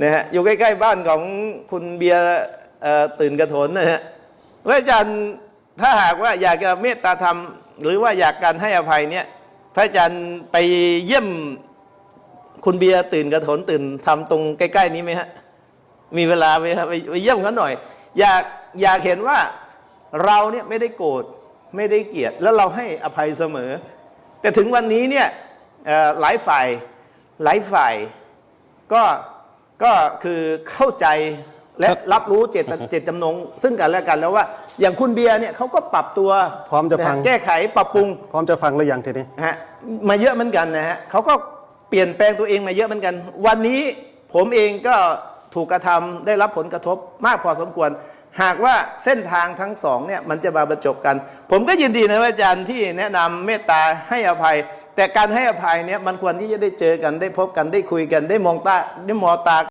นะฮะอยู่ใกล้ ๆ บ้านของคุณเบียร์ตื่นกระโถนนะฮะพระอาจารย์ถ้าหากว่าอยากจะเมตตาธรรม หรือว่าอยากการให้อภัยเนี่ยพระอาจารย์ไปเยี่ยมคุณเบียร์ตื่นกระโถนตื่นทำตรงใกล้ ๆ นี้ไหมฮะมีเวลาไหมครับไปเยี่ยมเขาหน่อย อยากอยากเห็นว่าเราเนี่ยไม่ได้โกรธไม่ได้เกลียด แล้วเราให้อภัยเสมอ แต่ถึงวันนี้เนี่ยหลายฝ่ายหลายฝ่ายก็ ก็คือเข้าใจและรับรู้เจตเจตจำนง ซึ่งกันและกันแล้วว่า อย่างคุณเบียร์เนี่ยเขาก็ปรับตัวพร้อมจะฟังนฮแก้ไขปรับปรุง พร้อมจะฟังหรือยังทีนี้ฮะมาเยอะเหมือนกันนะฮะเขาก็เปลี่ยนแปลงตัวเองมาเยอะเหมือนกัน วันนี้ผมเองก็ถูกกระทำได้รับผลกระทบมากพอสมควร หากว่าเส้นทางทั้งสองเนี่ยมันจะมาบรรจบกัน ผมก็ยินดีนะว่าอาจารย์ที่แนะนำเมตตาให้อภัย แต่การให้อภัยเนี่ยมันควรที่จะได้เจอกันได้พบกันได้คุยกันได้มองตาได้มองตา